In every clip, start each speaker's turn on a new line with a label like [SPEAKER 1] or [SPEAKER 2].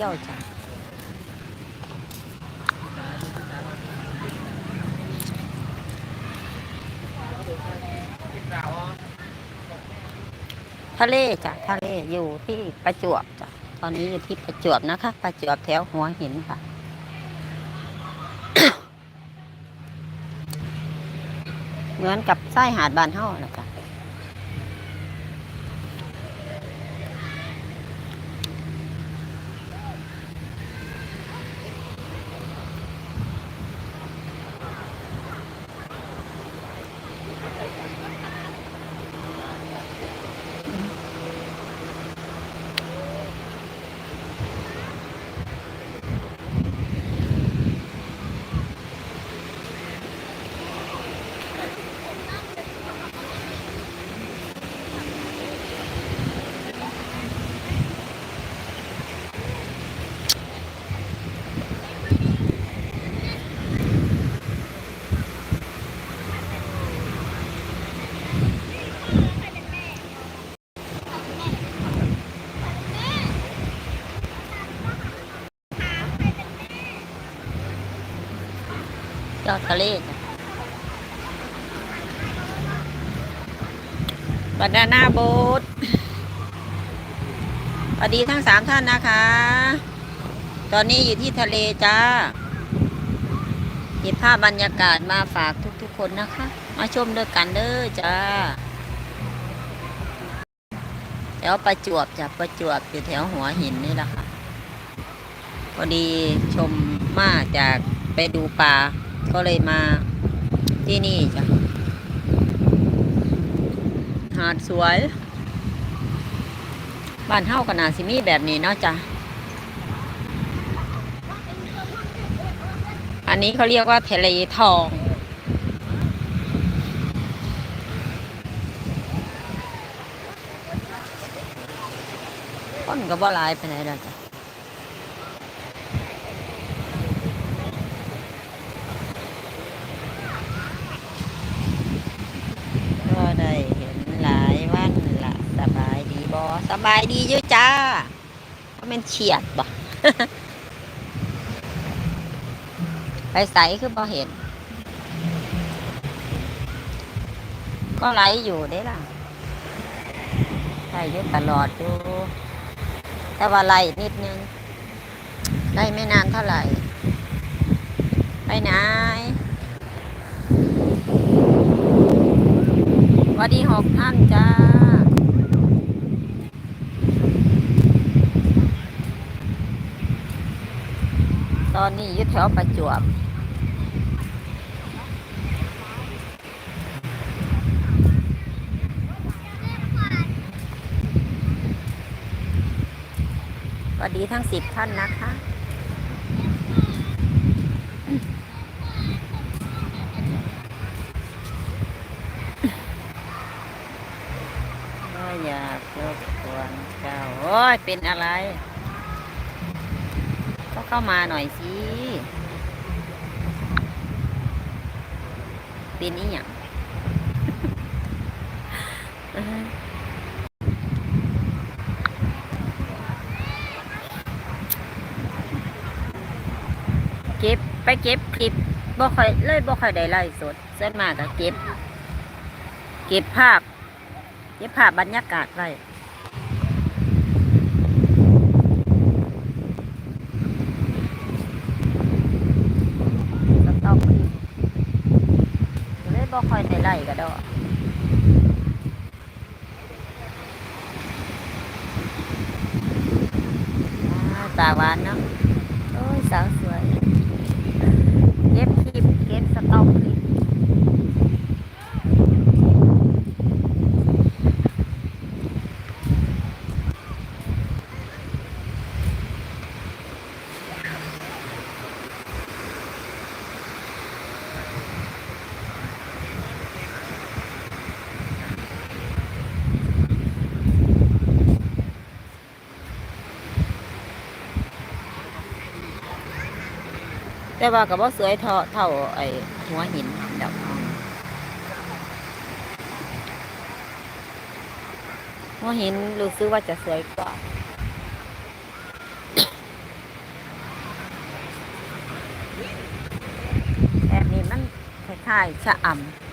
[SPEAKER 1] ที่ยวจ้ะทะเลจ้ะทะเลอยู่ที่ประจวบจ้ะตอนนี้อยู่ที่ประจวบนะคะ ประจวบแถวหัวหินค่ะ เหมือนกับไส้หาดบานเฮ้านะจ๊ะ ยอดทะเลจ้ะบานาน่าโบ๊ทสวัสดีทั้งสามท่านนะคะ ตอนนี้อยู่ที่ทะเลจ้าหยิบภาพบรรยากาศมาฝากทุกๆคนนะคะ มาชมด้วยกันเด้อจ้าแถวประจวบจ้ะประจวบอยู่แถวหัวหินนี่แหละค่ะ พอดีชมมาจากไปดูปลา ก็เลยมาที่นี่จ้ะ หาดสวย บ้านเฮาก็นาสิมีแบบนี้เนาะจ้ะ อันนี้เขาเรียกว่าทะเลทองคนก็บ่หลายไปไหนแล้วจ้ะ ก็ได้เห็นหลายวันละสบายดี บายดีอยู่จ้าก็เป็นเฉียดบ่ไปใสคือบ่เห็น ก็ไหลอยู่ได้ล่ะไหลอยู่ตลอดอยู่แต่ว่าไหลนิดนึงไหลไม่นานเท่าไหร่ ไปไหนวัสดีหกท่านจ้า อนนี้ยึดแถวประจวบสวัสดีทั้งสิบท่านนะคะก็อยากรบกวนเจ้า โอ้ย เป็นอะไร เข้ามาหน่อยสิเป็นนี่อย่างเก็บไปเก็บคลิปบ่ค่อยเลยบ่ค่อยได้ไล่สดเส่วนมากก็เก็บ เก็บภาพ เก็บภาพบรรยากาศไว้ สต็อกคลิปเลย บ่ค่อยได้ไล่ก็ดอตาหวานเนาะโอ้ยสาว แต่ว่ากับว่าสวยเท่าเท่าไอ้หัวหินดอกหัวหินรู้สึกว่าจะสวยกว่าแบบนี้มันคล้ายๆชะอ่ำ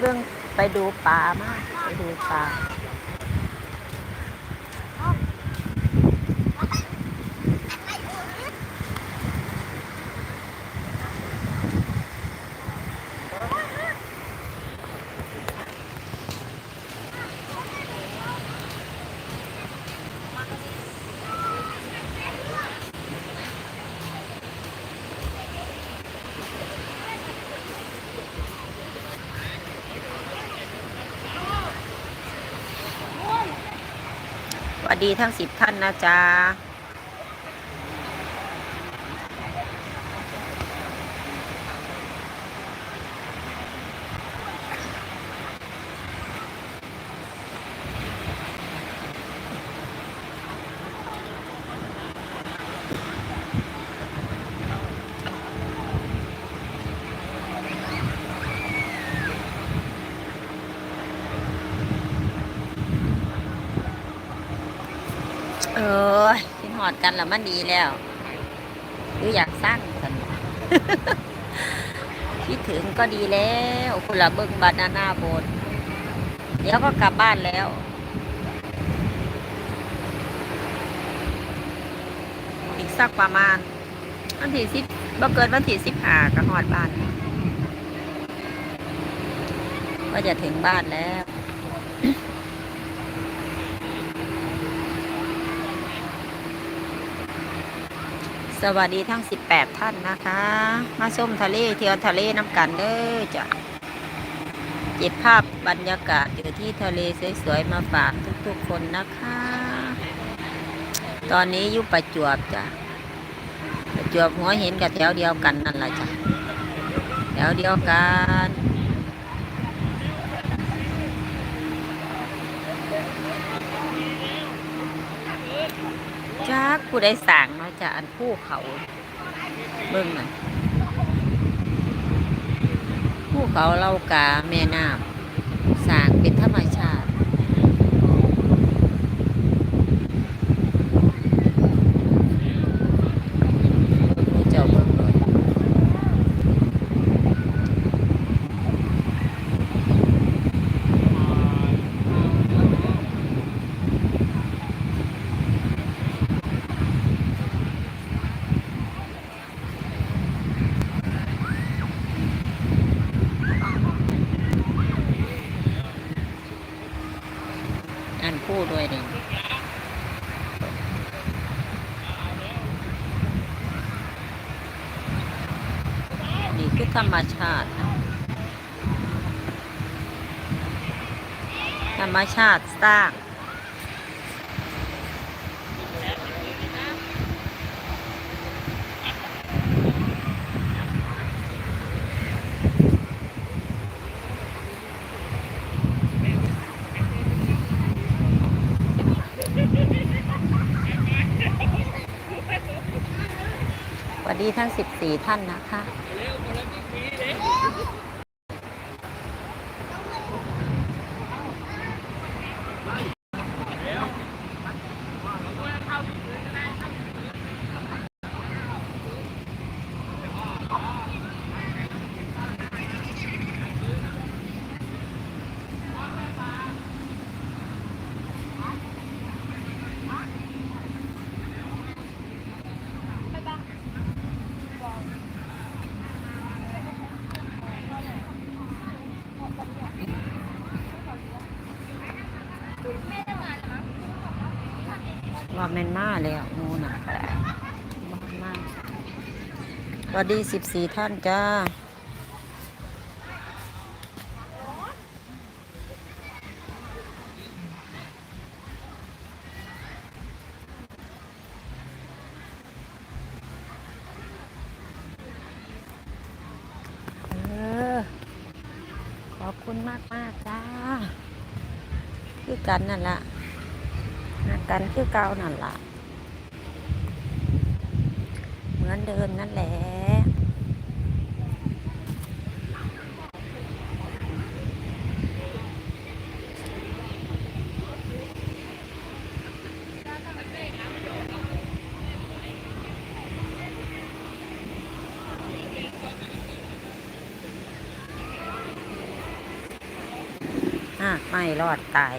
[SPEAKER 1] เบิ่งไปดูป่ามากไปดูป่า ดีทั้งสิบท่านนะจ๊ะ เออคิ ดหอดกันแล้วมันดีแล้วหรืออยากสร้างกันคิดถึงก็ดีแล้วคุณละเบิ้งบานาน่าโบนเดี๋ยวก็กลับบ้านแล้วอีกสักประมาณวันที่สิบบ่เกินวันที่สิบห้าก็หอดบ้าน ก็จะถึงบ้านแล้ว สวัสดีทั้ง 18 ท่านนะคะ มาชมทะเลเที่ยวทะเลน้ำกันเด้อจ้ะเก็บภาพบรรยากาศอยู่ที่ทะเลสวยๆมาฝากทุกๆคนนะคะ ตอนนี้อยู่ประจวบจ้ะประจวบหัวเห็นกับแถวเดียวกันนั่นแหละจ้ะแถวเดียวกัน จ้าผู้ได้สั่งเนาะจะอันผู้เขา เบิ่งน่ะผู้เขาเล่ากาแม่น้ำสั่งเป็นธรรมชาติ ผู้เจ้าเบิ่งเลย อันพูดด้วยนี่นี่คือ ธรรมชาติ ธรรมชาติสร้างวัสดีทั้ง 14 ท่านนะคะ นมาแล้วงูน่ะบ้านมากสวัสดี14ท่านจ้าเออขอบคุณมากมากจ้า คือกันนั่นแหละ กันคือเก่านั่นละเหมือนเดิมนั่นแหละอะไม่รอดตาย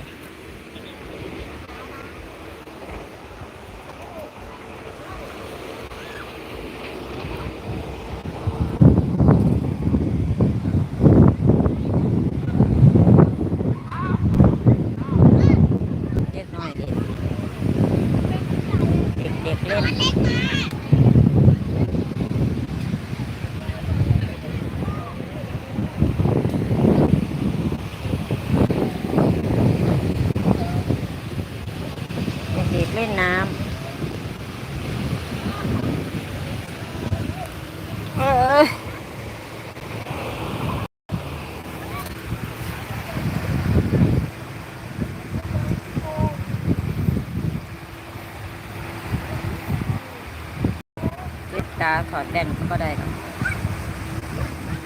[SPEAKER 1] ดาถอดแต่งก็ได้ครับ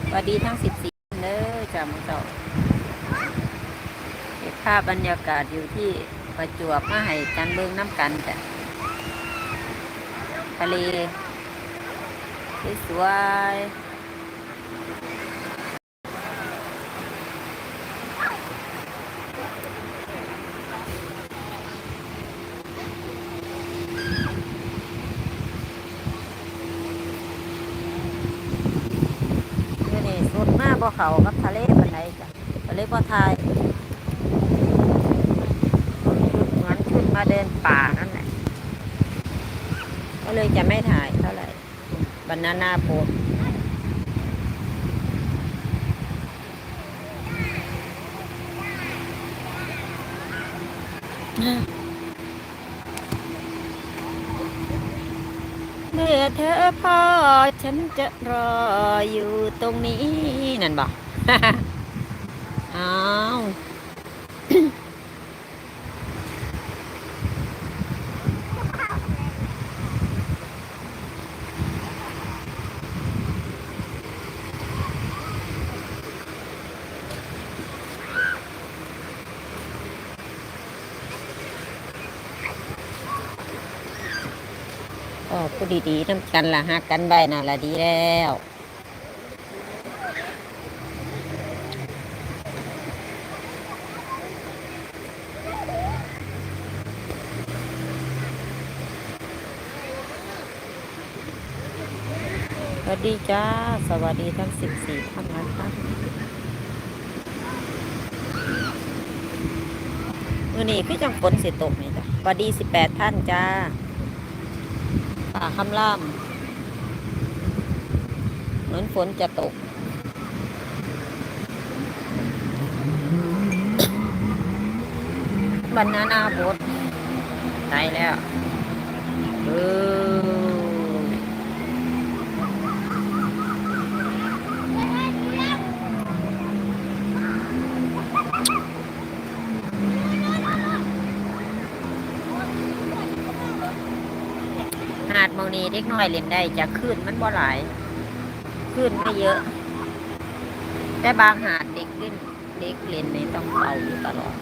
[SPEAKER 1] สวัสดีทั้งสิบสี่เลยจ้ามือเจ้าเก็บภาพบรรยากาศอยู่ที่ประจวบมาให้กันเบิ่งน้ำกันจ้ะทะเลสวยๆคือนี่สุดมากบ่ เขากับทะเลปานใดจ้ะทะเลบ่ทายเหมือนชุดมาเดินป่านั่นแหละก็เลยจะไม่ถ่ายเท่าไหร่บานาน่าโปร เธอพ่อฉันจะรออยู่ตรงนี้ นั่นบอกอ้าว ก็พูดดีๆน้ำกันละหักกันใบน่ะละดีแล้วสวัสดีจ้า สวัสดีทั้งสิบสี่ท่านนะคะมื่อนี้คือจังฝนสิตกนี่จ้ะสวัสดีสิบแปดท่านจ้า ป่าคำล่ามเหมือนฝนจะตก บรรณานาบดตายแล้ว เออหาดหมอง นี้เด็กน้อยเล่นได้จะขึ้นมันบ่หลายขึ้นไม่เยอะ แต่บางหาดเด็กเล่นเด็กเล่นนี่ต้องเฝ้าอยู่ตลอด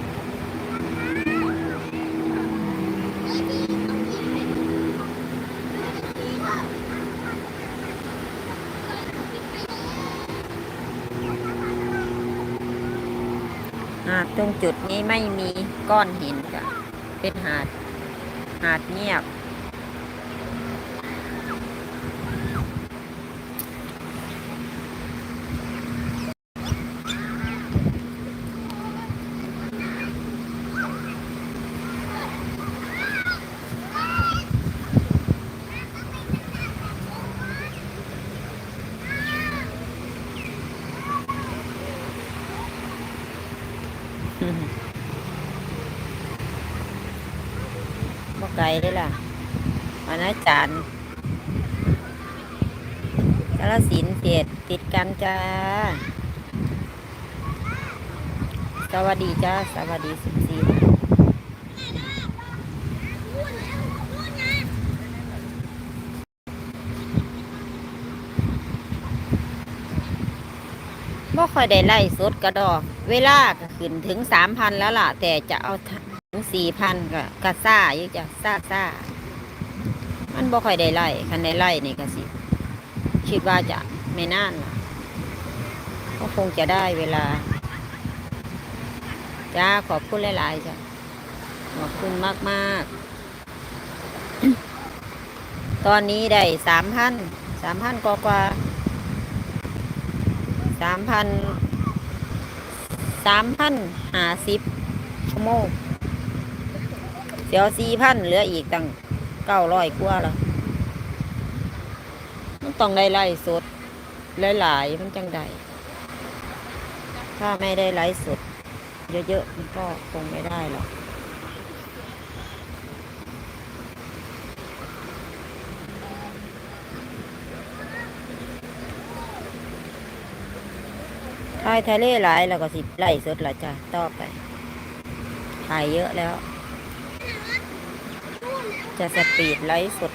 [SPEAKER 1] หาดตรงจุดนี้ไม่มีก้อนหินค่ะเป็นหาด หาดเงียบไกลได้ล่ะอันนั้นจานกาลสินเปียดติดกันจ้า สวัสดีจ้า สวัสดีสิบสี่บ่ค่อยได้ไล่สดกระดอก เวลาก็ขึ้นถึงสามพันแล้วล่ะ แต่จะเอาถึงสี่พันก็กระซ่าอยู่จ้ะซ่าซ่า มันบ่ค่อยได้ไล่คันได้ไล่นี่ก็สิ คิดว่าจะไม่นานก็คงจะได้เวลาจ้าขอบคุณหลายๆจ้ะขอบคุณมากๆตอนนี้ได้สามพันสามพันกว่ากว่าสามพันสามพันห้าสิบชั่วโมงเสียวสี่พันเหลืออีกตั้ง เก้าร้อยกว่าล้วมันต้องได้ไล่สดหลายๆมันจังได้ถ้าไม่ได้ไล่สดเยอะๆมันก็คงไม่ได้หรอกถ่ายทะเลหลายแล้วก็สิไล่สดละจ้ะต่อไปถ่ายเยอะแล้ว จะสปีดไลฟ์สด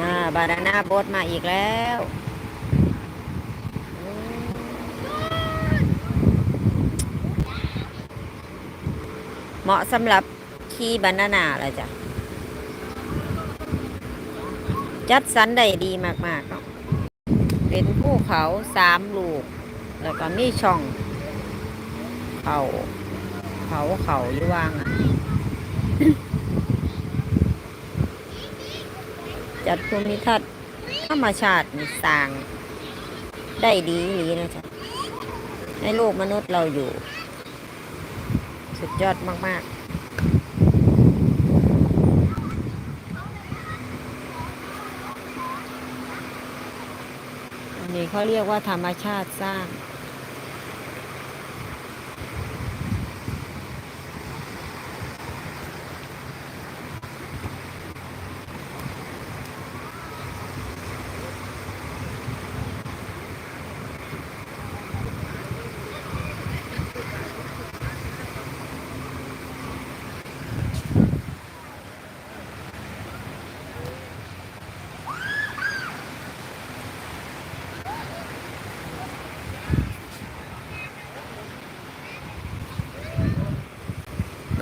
[SPEAKER 1] น่าบานาน่าโบทมาอีกแล้วเหมาะสำหรับขี่บานาน่าละจ้ะ จัดสรรได้ดีมากๆเนาะเป็นภูเขาสามลูก แล้วก็มีช่อง เขาเขาเขาอยู่ว่างอะจัดภูมิทัศน์ธรรมชาตินี่สร้าง ได้ดีอีหลีนะจ๊ะในโลกมนุษย์เราอยู่ สุดยอดมาก ๆ นี้เขาเรียกว่าธรรมชาติสร้าง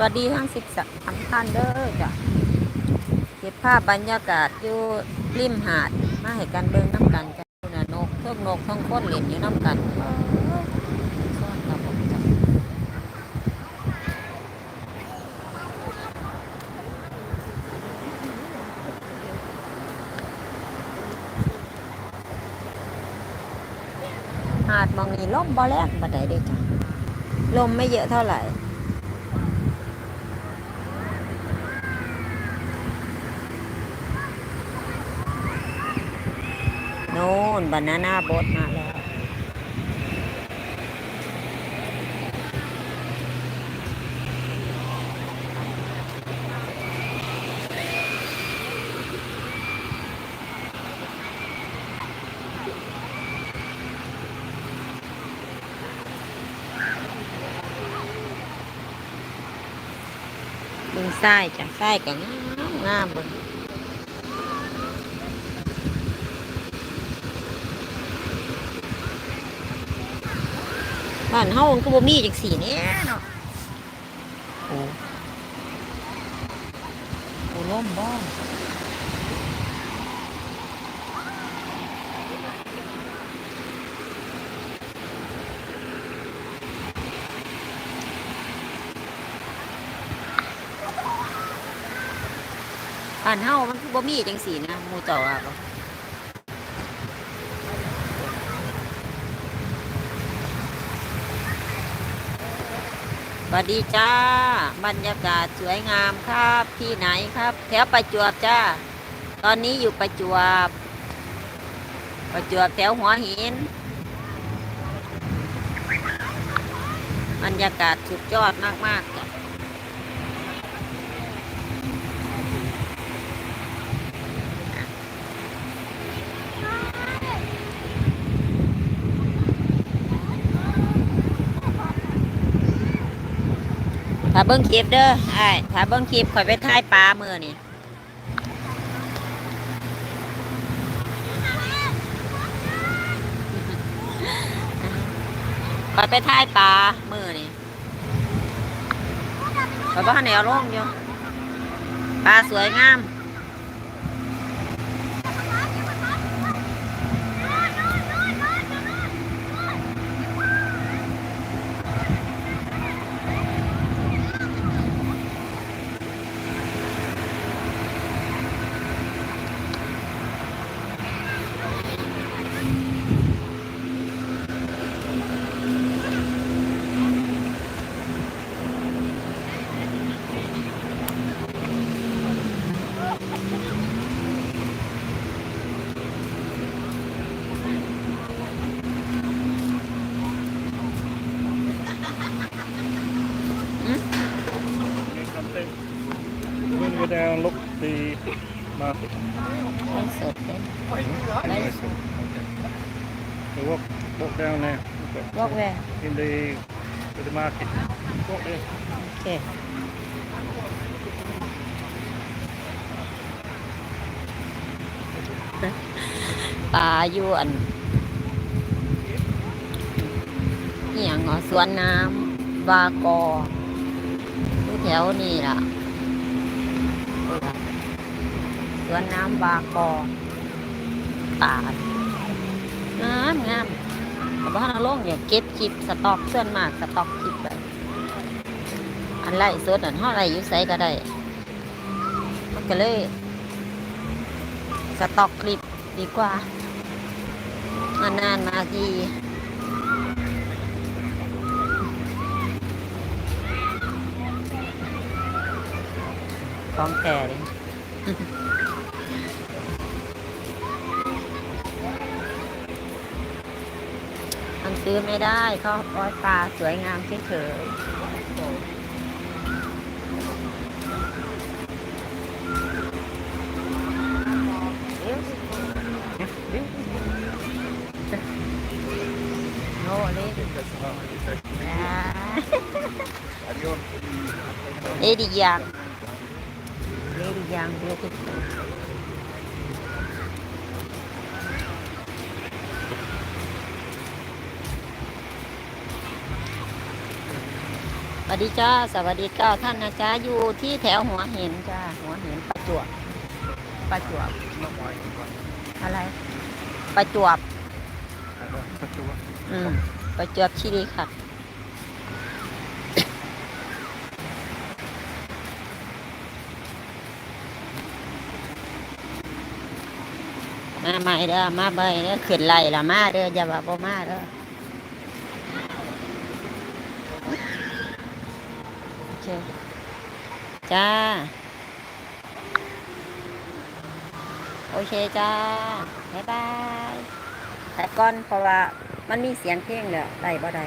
[SPEAKER 1] วัสดีทั้งสิบสามท่านเด้อจ้ะเก็บภาพบรรยากาศอยู่ริมหาด มาให้กันเบิ่งน้ำกันจ้ะน่ะนกเทิงนกทั้งคนเล่นอยู่น้ำกันซ่อนครับผมจ้ะหาดมองนี้ล่มบ่แรงบัดใดเด้จ้ะลมไม่เยอะเท่าไหร่ โน่นบานาน่าบ๊ทมาแล้วึงไส้จ้ะไส้กับงามเบึง บ้านเฮามันก็บ่มีจังสีแหนี่เนาะโอ้โอ้ล่มบ้องบ้านเฮามันก็บ่มีจังสีนะหมู่เจ้าว่า สวัสดีจ้า บรรยากาศสวยงามครับที่ไหนครับ แถวประจวบจ้า ตอนนี้อยู่ประจวบ ประจวบแถวหัวหิน บรรยากาศสุดยอดมากๆจ้ะ ถ้าเบิ้งคลิปเด้อไอ้ถ้าเบิ้งคลิปคอยไปถ่ายปลาเมื่อนี่คอยไปถ่ายปลาเมื่อนี่ไปบ้านแนวร่องอยู่ปลาสวยงาม
[SPEAKER 2] Something. When we go down, look the market.
[SPEAKER 1] ไล่สดเลยไล่สด
[SPEAKER 2] So walk, walk down there.
[SPEAKER 1] วอกแวร์
[SPEAKER 2] In the, to the market. Walk there.
[SPEAKER 1] โอเค ปลาอยู่อันนี่อย่างเหรอสวนน้ำบากออยู่แถวนี่ล่ะ สวนน้ำบากอป่างามงามแต่บ้านเราลงเนี่ยเก็บคลิปสต็อกส่วนมากสต็อกคลิปไป อันไล่สดอันเท่าไรอยู่ไสก็ได้มันก็เลยสต็อกคลิปดีกว่านานๆมาทีของแก่เลยมันซื้อไม่ได้เขาปล่อยปลาสวยงามเฉยๆ น่เลย Lady Yang. Lady Yang beautiful. สวัสดีจ้า สวัสดีเก้าท่านนะจ้าอยู่ที่แถวหัวเห็นจ้า หัวเห็นประจวบ ประจวบ อะไร ประจวบ อืม ประจวบชีรีค่ะมาใหม่เด้อมาใบเด้อขึ้นไหลละมาเด้ออย่าว่าบ่มาเด้อโอเคจ้า โอเคจ้า บ๊ายบายแต่ก่อนเพราะว่า มันมีเสียงเพลงเด้อได้บ่ได้